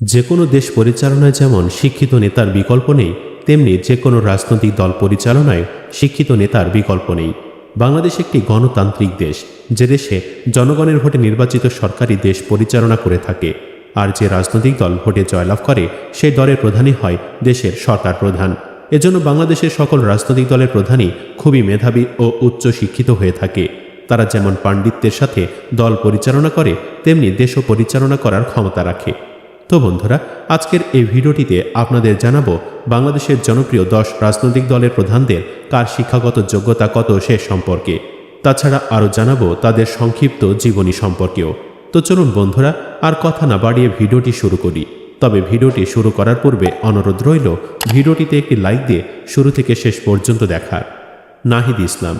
যে কোনো দেশ পরিচালনায় যেমন শিক্ষিত নেতার বিকল্প নেই, তেমনি যে কোনো রাজনৈতিক দল পরিচালনায় শিক্ষিত নেতার বিকল্প নেই। বাংলাদেশ একটি গণতান্ত্রিক দেশ, যে দেশে জনগণের ভোটে নির্বাচিত সরকারি দেশ পরিচালনা করে থাকে, আর যে রাজনৈতিক দল ভোটে জয়লাভ করে, সেই দলের প্রধানই হয় দেশের সরকার প্রধান। এজন্য বাংলাদেশের সকল রাজনৈতিক দলের প্রধানই খুবই মেধাবী ও উচ্চ শিক্ষিত হয়ে থাকে। তারা যেমন পাণ্ডিত্যের সাথে দল পরিচালনা করে, তেমনি দেশও পরিচালনা করার ক্ষমতা রাখে। তো বন্ধুরা, আজকের এই ভিডিওটিতে আপনাদের জানাব বাংলাদেশের জনপ্রিয় দশ রাজনৈতিক দলের প্রধানদের কার শিক্ষাগত যোগ্যতা কত সে সম্পর্কে। তাছাড়া আরও জানাব তাদের সংক্ষিপ্ত জীবনী সম্পর্কেও। তো চলুন বন্ধুরা, আর কথা না বাড়িয়ে ভিডিওটি শুরু করি। তবে ভিডিওটি শুরু করার পূর্বে অনুরোধ রইল, ভিডিওটিতে একটি লাইক দিয়ে শুরু থেকে শেষ পর্যন্ত দেখার। নাহিদ ইসলাম,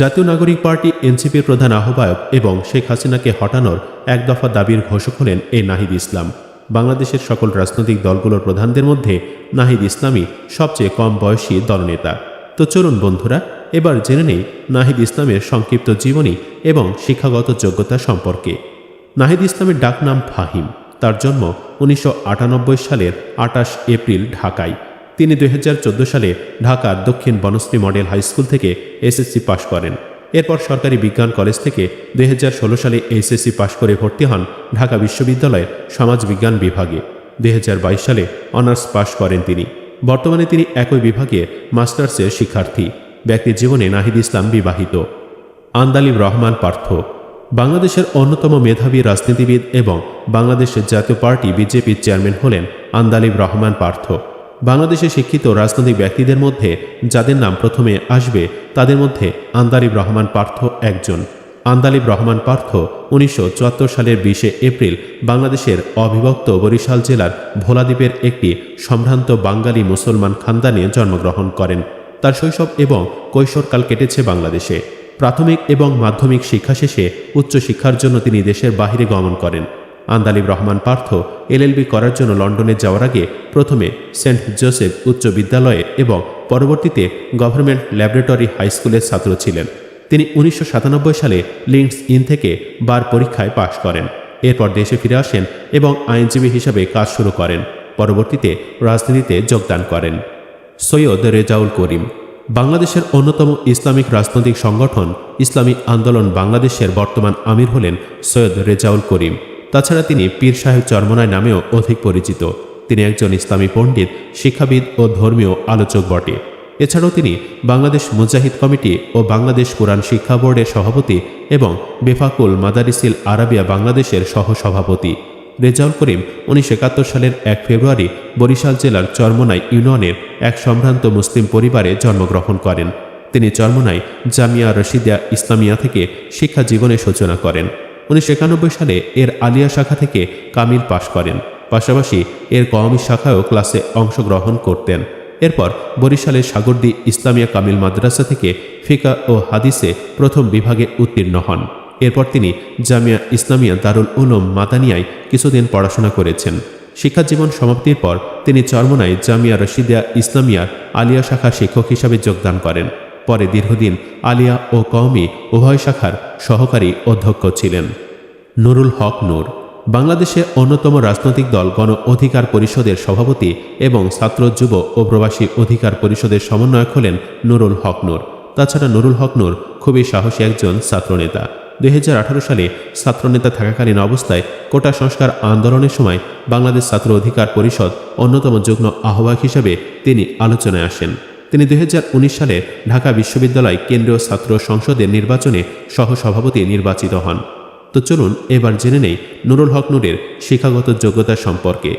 জাতীয় নাগরিক পার্টি এনসিপির প্রধান আহ্বায়ক এবং শেখ হাসিনাকে হটানোর এক দফা দাবির ঘোষক হলেন এই নাহিদ ইসলাম। বাংলাদেশের সকল রাজনৈতিক দলগুলোর প্রধানদের মধ্যে নাহিদ ইসলামই সবচেয়ে কম বয়সী দলনেতা। তো চলুন বন্ধুরা, এবার জেনে নেই নাহিদ ইসলামের সংক্ষিপ্ত জীবনী এবং শিক্ষাগত যোগ্যতা সম্পর্কে। নাহিদ ইসলামের ডাকনাম ফাহিম। তার জন্ম উনিশশো আটানব্বই সালের আটাশ এপ্রিল ঢাকায়। তিনি দু হাজার চোদ্দ সালে ঢাকার দক্ষিণ বনশ্রী মডেল হাই স্কুল থেকে এসএসসি পাশ করেন। এরপর সরকারি বিজ্ঞান কলেজ থেকে দুই হাজার ষোলো সালে এইচএসসি পাশ করে ভর্তি হন ঢাকা বিশ্ববিদ্যালয়ের সমাজবিজ্ঞান বিভাগে। দুই হাজার বাইশ সালে অনার্স পাশ করেন তিনি। বর্তমানে তিনি একই বিভাগে মাস্টার্সের শিক্ষার্থী। ব্যক্তি জীবনে নাহিদ ইসলাম বিবাহিত। আন্দালিব রহমান পার্থ। বাংলাদেশের অন্যতম মেধাবী রাজনীতিবিদ এবং বাংলাদেশের জাতীয় পার্টি বিজেপির চেয়ারম্যান হলেন আন্দালিব রহমান পার্থ। বাংলাদেশে শিক্ষিত রাজনৈতিক ব্যক্তিদের মধ্যে যাদের নাম প্রথমে আসবে, তাদের মধ্যে আন্দালিব রহমান পার্থ একজন। আন্দালিব রহমান পার্থ উনিশশো চুয়াত্তর সালের বিশে এপ্রিল বাংলাদেশের অবিভক্ত বরিশাল জেলার ভোলাদ্বীপের একটি সম্ভ্রান্ত বাঙালি মুসলমান খানদানে জন্মগ্রহণ করেন। তার শৈশব এবং কৈশোরকাল কেটেছে বাংলাদেশে। প্রাথমিক এবং মাধ্যমিক শিক্ষা শেষে উচ্চশিক্ষার জন্য তিনি দেশের বাহিরে গমন করেন। আন্দালিব রহমান পার্থ এলএলবি করার জন্য লন্ডনে যাওয়ার আগে প্রথমে সেন্ট জোসেফ উচ্চ বিদ্যালয়ে এবং পরবর্তীতে গভর্নমেন্ট ল্যাবরেটরি হাই স্কুলের ছাত্র ছিলেন। তিনি উনিশশো সাতানব্বই সালে লিঙ্কস ইন থেকে বার পরীক্ষায় পাশ করেন। এরপর দেশে ফিরে আসেন এবং আইনজীবী হিসাবে কাজ শুরু করেন। পরবর্তীতে রাজনীতিতে যোগদান করেন। সৈয়দ রেজাউল করিম। বাংলাদেশের অন্যতম ইসলামিক রাজনৈতিক সংগঠন ইসলামী আন্দোলন বাংলাদেশের বর্তমান আমির হলেন সৈয়দ রেজাউল করিম। তাছাড়া তিনি পীর সাহেব চরমনায় নামেও অধিক পরিচিত। তিনি একজন ইসলামী পণ্ডিত, শিক্ষাবিদ ও ধর্মীয় আলোচক বটে। এছাড়াও তিনি বাংলাদেশ মুজাহিদ কমিটি ও বাংলাদেশ কোরআন শিক্ষা বোর্ডের সভাপতি এবং বেফাকুল মাদারিসিল আরাবিয়া বাংলাদেশের সহসভাপতি। রেজাউল করিম উনিশশো একাত্তর সালের এক ফেব্রুয়ারি বরিশাল জেলার চরমনাই ইউনিয়নের এক সম্ভ্রান্ত মুসলিম পরিবারে জন্মগ্রহণ করেন। তিনি চরমনাই জামিয়া রশিদিয়া ইসলামিয়া থেকে শিক্ষা জীবনের সূচনা করেন। উনিশশো একানব্বই সালে এর আলিয়া শাখা থেকে কামিল পাশ করেন। পাশাপাশি এর কওমি শাখায়ও ক্লাসে অংশগ্রহণ করতেন। এরপর বরিশালের সাগরদি ইসলামিয়া কামিল মাদ্রাসা থেকে ফিকা ও হাদিসে প্রথম বিভাগে উত্তীর্ণ হন। এরপর তিনি জামিয়া ইসলামিয়া দারুল উলুম মাদানিয়ায় কিছুদিন পড়াশোনা করেছেন। শিক্ষাজীবন সমাপ্তির পর তিনি চরমনায় জামিয়া রশিদিয়া ইসলামিয়ার আলিয়া শাখার শিক্ষক হিসাবে যোগদান করেন। পরে দীর্ঘদিন আলিয়া ও কওমি উভয় শাখার সহকারী অধ্যক্ষ ছিলেন। নুরুল হক নূর, বাংলাদেশে অন্যতম রাজনৈতিক দল গণ অধিকার পরিষদের সভাপতি এবং ছাত্র, যুব ও প্রবাসী অধিকার পরিষদের সমন্বয়ক হলেন নুরুল হক নূর। তাছাড়া নুরুল হক নূর খুবই সাহসী একজন ছাত্রনেতা। দুই হাজার আঠারো সালে ছাত্রনেতা থাকাকালীন অবস্থায় কোটা সংস্কার আন্দোলনের সময় বাংলাদেশ ছাত্র অধিকার পরিষদ অন্যতম যুগ্ম আহ্বায়ক হিসেবে তিনি আলোচনায় আসেন। তিনি দু হাজার উনিশ সালে ঢাকা বিশ্ববিদ্যালয় কেন্দ্রীয় ছাত্র সংসদের নির্বাচনে সহসভাপতি নির্বাচিত হন। তো চলুন এবার জেনে নেই নুরুল হক নূরের শিক্ষাগত যোগ্যতা সম্পর্কে।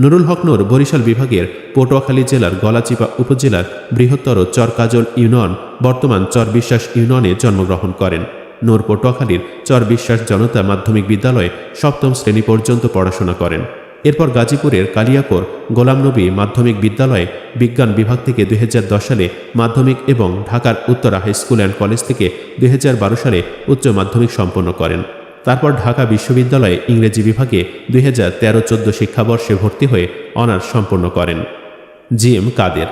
নুরুল হক নূর বরিশাল বিভাগের পটুয়াখালী জেলার গলাচিপা উপজেলার বৃহত্তর চরকাজল ইউনিয়ন, বর্তমান চরবিশ্বাস ইউনিয়নে জন্মগ্রহণ করেন। নূর পটুয়াখালীর চরবিশ্বাস জনতা মাধ্যমিক বিদ্যালয়ে সপ্তম শ্রেণি পর্যন্ত পড়াশোনা করেন। এরপর গাজীপুরের কালিয়াকোর গোলাম নবী মাধ্যমিক বিদ্যালয়ে বিজ্ঞান বিভাগ থেকে দুই হাজার দশ সালে মাধ্যমিক এবং ঢাকার Uttara high school and college থেকে দুই হাজার বারো সালে উচ্চ মাধ্যমিক সম্পন্ন করেন। তারপর ঢাকা বিশ্ববিদ্যালয়ে ইংরেজি বিভাগে দুই হাজার তেরো চোদ্দ শিক্ষাবর্ষে ভর্তি হয়ে অনার্স সম্পন্ন করেন। G M Kader.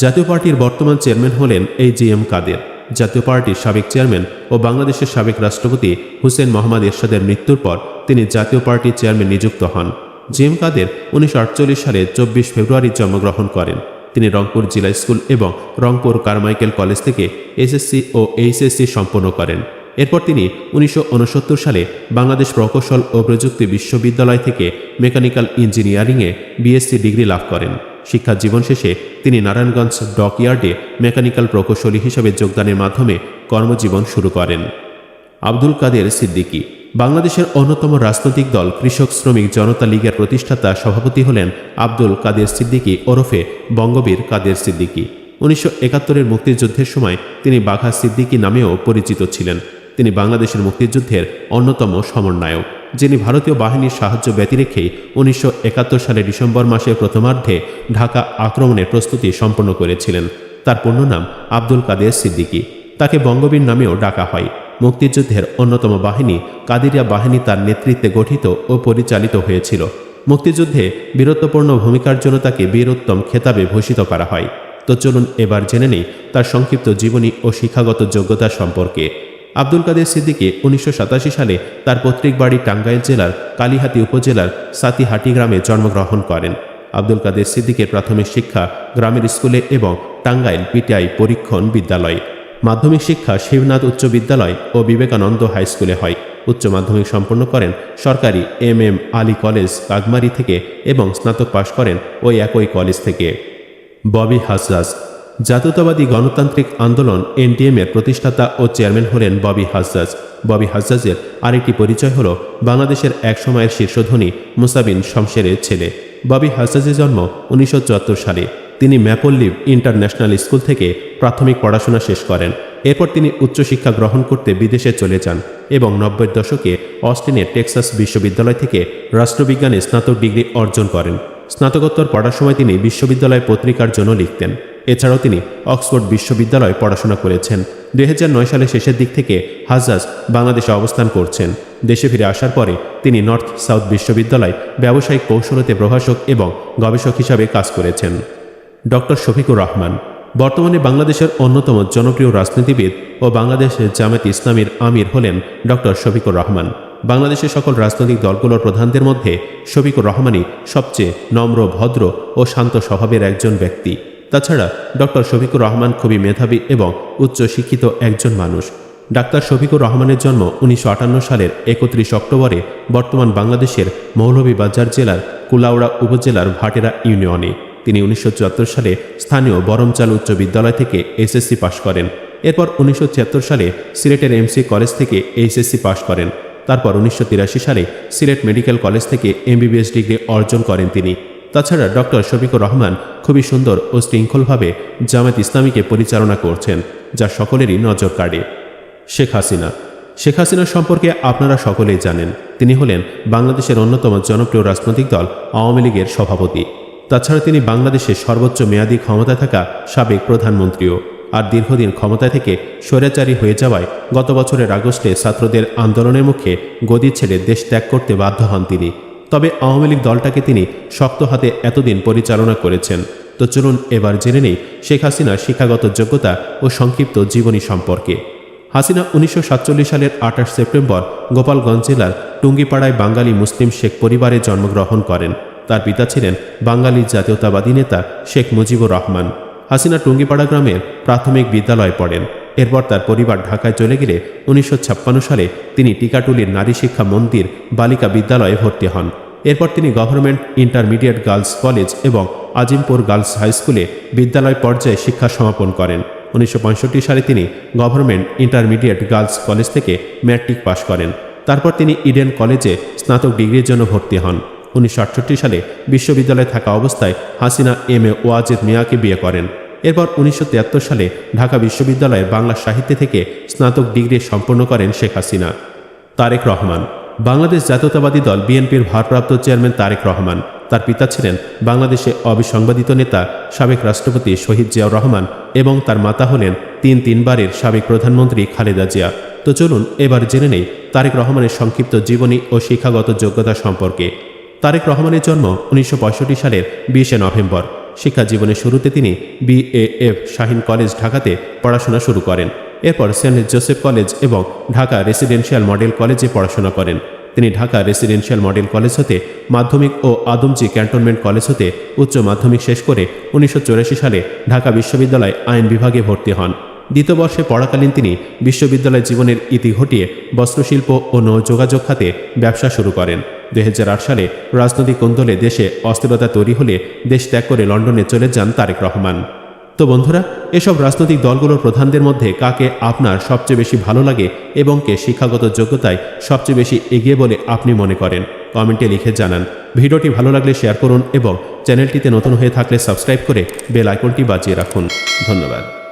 জাতীয় পার্টির বর্তমান চেয়ারম্যান হলেন এই জি এম কাদের। জাতীয় পার্টির সাবেক চেয়ারম্যান ও বাংলাদেশের সাবেক রাষ্ট্রপতি হুসেন মোহাম্মদ এরশাদের মৃত্যুর পর তিনি জাতীয় পার্টির চেয়ারম্যান নিযুক্ত হন। জি এম কাদের উনিশশো আটচল্লিশ সালে চব্বিশ ফেব্রুয়ারি জন্মগ্রহণ করেন। তিনি রংপুর জিলা স্কুল এবং রংপুর কারমাইকেল কলেজ থেকে এসএসসি ও এইচএসসি সম্পন্ন করেন। এরপর তিনি উনিশশো উনসত্তর সালে বাংলাদেশ প্রকৌশল ও প্রযুক্তি বিশ্ববিদ্যালয় থেকে মেকানিক্যাল ইঞ্জিনিয়ারিংয়ে বিএসসি ডিগ্রি লাভ করেন। শিক্ষা জীবন শেষে তিনি নারায়ণগঞ্জ ডকইয়ার্ডে মেকানিক্যাল প্রকৌশলী হিসেবে যোগদানের মাধ্যমে কর্মজীবন শুরু করেন। আব্দুল কাদের সিদ্দিকী বাংলাদেশের অন্যতম রাজনৈতিক দল কৃষক শ্রমিক জনতা লীগের প্রতিষ্ঠাতা সভাপতি হলেন আব্দুল কাদের সিদ্দিকী ওরফে বঙ্গবীর কাদের সিদ্দিকী। উনিশশো একাত্তরের মুক্তিযুদ্ধের সময় তিনি বাঘা সিদ্দিকী নামেও পরিচিত ছিলেন। তিনি বাংলাদেশের মুক্তিযুদ্ধের অন্যতম সমন্বয়ক, যিনি ভারতীয় বাহিনীর সাহায্য ব্যতি রেখেই উনিশশো একাত্তর সালে ডিসেম্বর মাসের প্রথমার্ধে ঢাকা আক্রমণের প্রস্তুতি সম্পন্ন করেছিলেন। তার পূর্ণ নাম আব্দুল কাদের সিদ্দিকী। তাকে বঙ্গবীর নামেও ডাকা হয়। মুক্তিযুদ্ধের অন্যতম বাহিনী কাদিরিয়া বাহিনী তার নেতৃত্বে গঠিত ও পরিচালিত হয়েছিল। মুক্তিযুদ্ধে বীরত্বপূর্ণ ভূমিকার জন্য তাকে বীরোত্তম খেতাবে ভূষিত করা হয়। তো চলুন এবার জেনে নেই তার সংক্ষিপ্ত জীবনী ও শিক্ষাগত যোগ্যতা সম্পর্কে। আব্দুল কাদের সিদ্দিকী উনিশশো সালে তার পৈতৃক বাড়ি টাঙ্গাইল জেলার কালিহাতি উপজেলার সাতিহাটি গ্রামে জন্মগ্রহণ করেন। আব্দুল কাদের সিদ্দিকের প্রাথমিক শিক্ষা গ্রামের স্কুলে এবং টাঙ্গাইল পিটিআই পরীক্ষণ বিদ্যালয়। মাধ্যমিক শিক্ষা শিবনাথ উচ্চ বিদ্যালয় ও বিবেকানন্দ হাই স্কুলে হয়। উচ্চ মাধ্যমিক সম্পন্ন করেন সরকারি M M Ali college Kagmari থেকে এবং স্নাতক পাশ করেন ওই একই কলেজ থেকে। ববি হাজরাজ, জাতীয়তাবাদী গণতান্ত্রিক আন্দোলন এনডিএম এর প্রতিষ্ঠাতা ও চেয়ারম্যান হলেন ববি হাজরাজ। ববি হাজরাজের আরেকটি পরিচয় হল বাংলাদেশের এক একসময়ের শীর্ষধনী মুসাবিন শমশেরের ছেলে। ববি হাজরাজের জন্ম উনিশশো চুয়াত্তর সালে। তিনি ম্যাপল্লিভ ইন্টারন্যাশনাল স্কুল থেকে প্রাথমিক পড়াশোনা শেষ করেন। এরপর তিনি উচ্চশিক্ষা গ্রহণ করতে বিদেশে চলে যান এবং নব্বই দশকে অস্টিনের টেক্সাস বিশ্ববিদ্যালয় থেকে রাষ্ট্রবিজ্ঞানে স্নাতক ডিগ্রি অর্জন করেন। স্নাতকোত্তর পড়ার সময় তিনি বিশ্ববিদ্যালয় পত্রিকার জন্য লিখতেন। এছাড়াও তিনি অক্সফোর্ড বিশ্ববিদ্যালয়ে পড়াশোনা করেছেন। দুই সালের শেষের দিক থেকে হাজাজ বাংলাদেশে অবস্থান করছেন। দেশে ফিরে আসার পরে তিনি নর্থ সাউথ বিশ্ববিদ্যালয় ব্যবসায়িক কৌশলতে প্রভাষক এবং গবেষক হিসাবে কাজ করেছেন। ডক্টর শফিকুর রহমান। বর্তমানে বাংলাদেশের অন্যতম জনপ্রিয় রাজনীতিবিদ ও বাংলাদেশের জামাত ইসলামীর আমির হলেন ডক্টর শফিকুর রহমান। বাংলাদেশের সকল রাজনৈতিক দলগুলোর প্রধানদের মধ্যে শফিকুর রহমানই সবচেয়ে নম্র, ভদ্র ও শান্ত স্বভাবের একজন ব্যক্তি। তাছাড়া ডক্টর শফিকুর রহমান খুবই মেধাবী এবং উচ্চ শিক্ষিত একজন মানুষ। ডাক্তার শফিকুর রহমানের জন্ম উনিশশো আটান্ন সালের একত্রিশ অক্টোবরে বর্তমান বাংলাদেশের মৌলভীবাজার জেলার কুলাউড়া উপজেলার ভাটেরা ইউনিয়নে। তিনি উনিশশো চুয়াত্তর সালে স্থানীয় বরমচাল উচ্চ বিদ্যালয় থেকে এসএসসি পাশ করেন। এরপর উনিশশো ছিয়াত্তর সালে সিলেটের এমসি কলেজ থেকে এইচএসসি পাশ করেন। তারপর উনিশশো তিরাশি সালে সিলেট মেডিকেল কলেজ থেকে এমবিবিএস ডিগ্রি অর্জন করেন তিনি। তাছাড়া ডক্টর শফিকুর রহমান খুবই সুন্দর ও শৃঙ্খলভাবে জামাত ইসলামীকে পরিচালনা করছেন, যা সকলেরই নজর কাড়ে। শেখ হাসিনা। শেখ হাসিনা সম্পর্কে আপনারা সকলেই জানেন, তিনি হলেন বাংলাদেশের অন্যতম জনপ্রিয় রাজনৈতিক দল আওয়ামী লীগের সভাপতি। তাছাড়া তিনি বাংলাদেশের সর্বোচ্চ মেয়াদী ক্ষমতায় থাকা সাবেক প্রধানমন্ত্রীও। আর দীর্ঘদিন ক্ষমতায় থেকে স্বৈরাচারী হয়ে যাওয়ায় গত বছরের আগস্টে ছাত্রদের আন্দোলনের মুখে গদি ছেড়ে দেশ ত্যাগ করতে বাধ্য হন তিনি। তবে আওয়ামী লীগ দলটাকে তিনি শক্ত হাতে এতদিন পরিচালনা করেছেন। তো চলুন এবার জেনে নেই শেখ হাসিনার শিক্ষাগত যোগ্যতা ও সংক্ষিপ্ত জীবনী সম্পর্কে। হাসিনা উনিশশো সাতচল্লিশ সালের আঠাশ সেপ্টেম্বর গোপালগঞ্জ জেলার টুঙ্গিপাড়ায় বাঙালি মুসলিম শেখ পরিবারে জন্মগ্রহণ করেন। তার পিতা ছিলেন বাঙালি জাতীয়তাবাদী নেতা শেখ মুজিবুর রহমান। হাসিনা টুঙ্গিপাড়া গ্রামের প্রাথমিক বিদ্যালয়ে পড়েন। এরপর তার পরিবার ঢাকায় চলে গেলে উনিশশো ছাপ্পান্ন সালে তিনি টিকাটুলির নারী শিক্ষা মন্দির বালিকা বিদ্যালয়ে ভর্তি হন। এরপর তিনি গভর্নমেন্ট ইন্টারমিডিয়েট গার্লস কলেজ এবং আজিমপুর গার্লস হাই স্কুলে বিদ্যালয় পর্যায়ে শিক্ষা সমাপন করেন। উনিশশো পঁয়ষট্টি সালে তিনি গভর্নমেন্ট ইন্টারমিডিয়েট গার্লস কলেজ থেকে ম্যাট্রিক পাশ করেন। তারপর তিনি ইডেন কলেজে স্নাতক ডিগ্রির জন্য ভর্তি হন। উনিশশো আটষট্টি সালে বিশ্ববিদ্যালয়ে থাকা অবস্থায় হাসিনা এম এ ওয়াজেদ মিয়াকে বিয়ে করেন। এরপর উনিশশো তিয়াত্তর সালে ঢাকা বিশ্ববিদ্যালয়ে বাংলা সাহিত্য থেকে স্নাতক ডিগ্রি সম্পন্ন করেন শেখ হাসিনা। তারেক রহমান। বাংলাদেশ জাতীয়তাবাদী দল বিএনপির ভারপ্রাপ্ত চেয়ারম্যান তারেক রহমান। তার পিতা ছিলেন বাংলাদেশে অবিসংবাদিত নেতা, সাবেক রাষ্ট্রপতি শহীদ জিয়াউর রহমান এবং তার মাতা হলেন তিন তিনবারের সাবেক প্রধানমন্ত্রী খালেদা জিয়া। তো চলুন এবার জেনে নেই তারেক রহমানের সংক্ষিপ্ত জীবনী ও শিক্ষাগত যোগ্যতা সম্পর্কে। তারেক রহমানের জন্ম উনিশশো পঁয়ষট্টি সালের বিশে নভেম্বর। শিক্ষা জীবনের শুরুতে তিনি বিএএফ শাহিন কলেজ ঢাকাতে পড়াশোনা শুরু করেন। এরপর সেন্ট জোসেফ কলেজ এবং ঢাকা রেসিডেন্সিয়াল মডেল কলেজে পড়াশোনা করেন। তিনি ঢাকা রেসিডেন্সিয়াল মডেল কলেজ হতে মাধ্যমিক ও আদমজি ক্যান্টনমেন্ট কলেজ হতে উচ্চ মাধ্যমিক শেষ করে উনিশশো চুরাশি সালে ঢাকা বিশ্ববিদ্যালয় আইন বিভাগে ভর্তি হন। দ্বিতীয় বর্ষে পড়াকালীন তিনি বিশ্ববিদ্যালয় জীবনের ইতি ঘটিয়ে বস্ত্রশিল্প ও নৌ যোগাযোগ খাতে ব্যবসা শুরু করেন। দু হাজার আট সালে রাজনৈতিক কোন্দলে দেশে অস্থিরতা তৈরি হলে দেশ ত্যাগ করে লন্ডনে চলে যান তারেক রহমান। তো বন্ধুরা, এসব রাজনৈতিক দলগুলোর প্রধানদের মধ্যে কাকে আপনার সবচেয়ে বেশি ভালো লাগে এবং কে শিক্ষাগত যোগ্যতায় সবচেয়ে বেশি এগিয়ে বলে আপনি মনে করেন? কমেন্টে লিখে জানান। ভিডিওটি ভালো লাগলে শেয়ার করুন এবং চ্যানেলটিতে নতুন হয়ে থাকলে সাবস্ক্রাইব করে বেল আইকনটি বাজিয়ে রাখুন। ধন্যবাদ।